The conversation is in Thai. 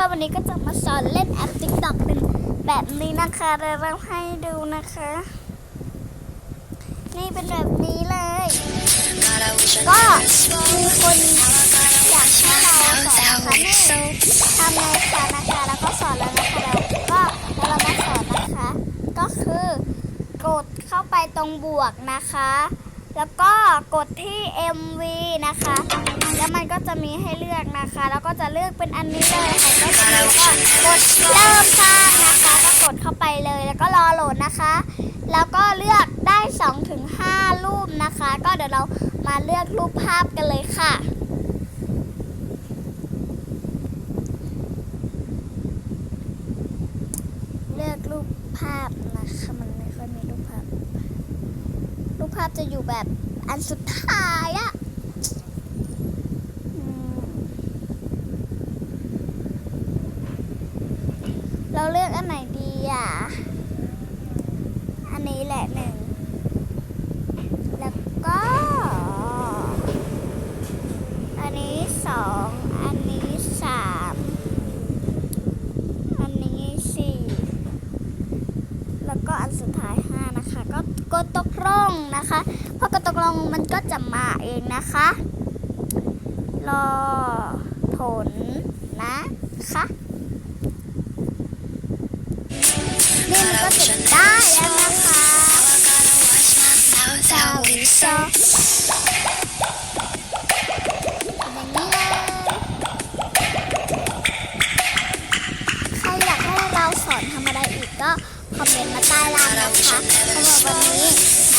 พื่อนๆวันนี้ก็จะมาสอนเล่นแอป TikTok เป็นแบบนี้นะคะเดี๋ยวเราให้ดูนะคะ นี่เป็นแบบนี้เลย ก็มีคนอยากให้เราสอนนะคะนี่ทำในคานะคะแล้วก็สอนแล้วนะคะแล้วก็แล้วเรามาสอนนะคะ ก็คือกดเข้าไปตรงบวกนะคะ แล้วก็กดที่ MV นะคะ แล้วมันก็จะมีให้เลือกนะคะ แล้วก็จะเลือกเป็นอันนี้เลยค่ะก็คือแล้วก็กดเริ่มสร้างนะคะ ก็กดเข้าไปเลย แล้วก็รอโหลดนะคะ แล้วก็เลือกได้2ถึง5รูปนะคะ ก็เดี๋ยวเรามาเลือกรูปภาพกันเลยค่ะเลือกรูปภาพนะคะมันไม่ค่อยมีรูปภาพ รูปภาพจะอยู่แบบอันสุดท้ายอะเราเลือกอันไหนดีอะ อันนี้แหละหนึ่ง แล้วก็ อันนี้สอง อันนี้สาม อันนี้สี่ แล้วก็อันสุดท้าย กดตกร่องนะคะพอกดตกร่องมันก็จะมาเองนะคะ รอผลนะคะนี่มันก็ติดได้แล้วนะคะสาวสอก็ คอมเมนต์มาใต้ล่างนะคะสำหรับวันนี้